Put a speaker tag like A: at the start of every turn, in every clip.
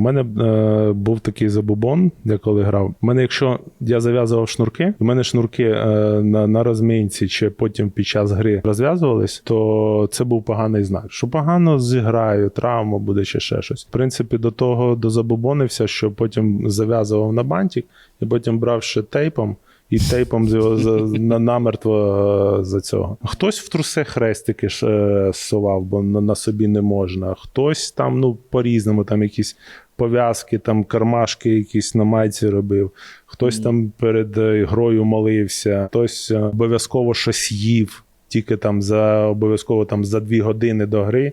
A: У мене е, був такий забубон, я коли грав. У мене, якщо я зав'язував шнурки, у мене шнурки е, на, на розмінці чи потім під час гри розв'язувались, то це був поганий знак. Що погано зіграю, травма буде чи ще щось. В принципі, до того дозабубонився, що потім зав'язував на бантик і потім брав ще тейпом. І тейпом з його за, на, намертво е, за цього. Хтось в трусе хрестики ж е, совав, бо на, на собі не можна. Хтось там, ну, по-різному, там якісь пов'язки, там кармашки якісь на майці робив. Хтось там перед е, грою молився, хтось е, обов'язково щось їв. Тільки там за обов'язково там за дві години до гри,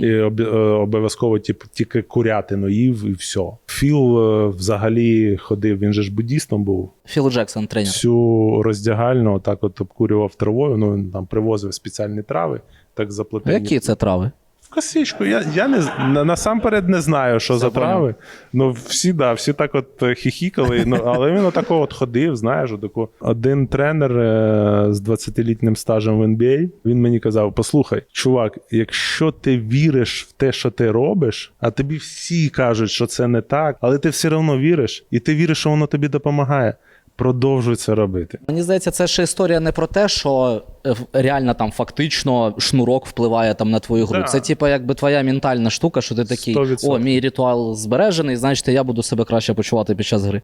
A: і об- е, обов'язково тіп, тільки курятину їв і все. Філ е, взагалі ходив, він же ж буддістом був.
B: Філ Джексон, тренер.
A: Всю роздягальну так от обкурював травою. Ну він там привозив спеціальні трави, так заплетені.
B: Які це трави?
A: Косичку. Я, я не на, насамперед не знаю, що за трави. Ну, всі, да, всі так от е, хіхікали. Ну, але він отако от ходив, знаєш, отако. Один тренер е, з 20-літнім стажем в NBA, він мені казав: послухай, чувак, якщо ти віриш в те, що ти робиш, а тобі всі кажуть, що це не так, але ти все одно віриш, і ти віриш, що воно тобі допомагає. Продовжуй це робити.
B: Мені здається, це ще історія не про те, що е, реально там фактично шнурок впливає там на твою гру.
A: Да.
B: Це типу якби твоя ментальна штука, що ти такий,
A: 100%.
B: о, мій ритуал збережений, значить я буду себе краще почувати під час гри.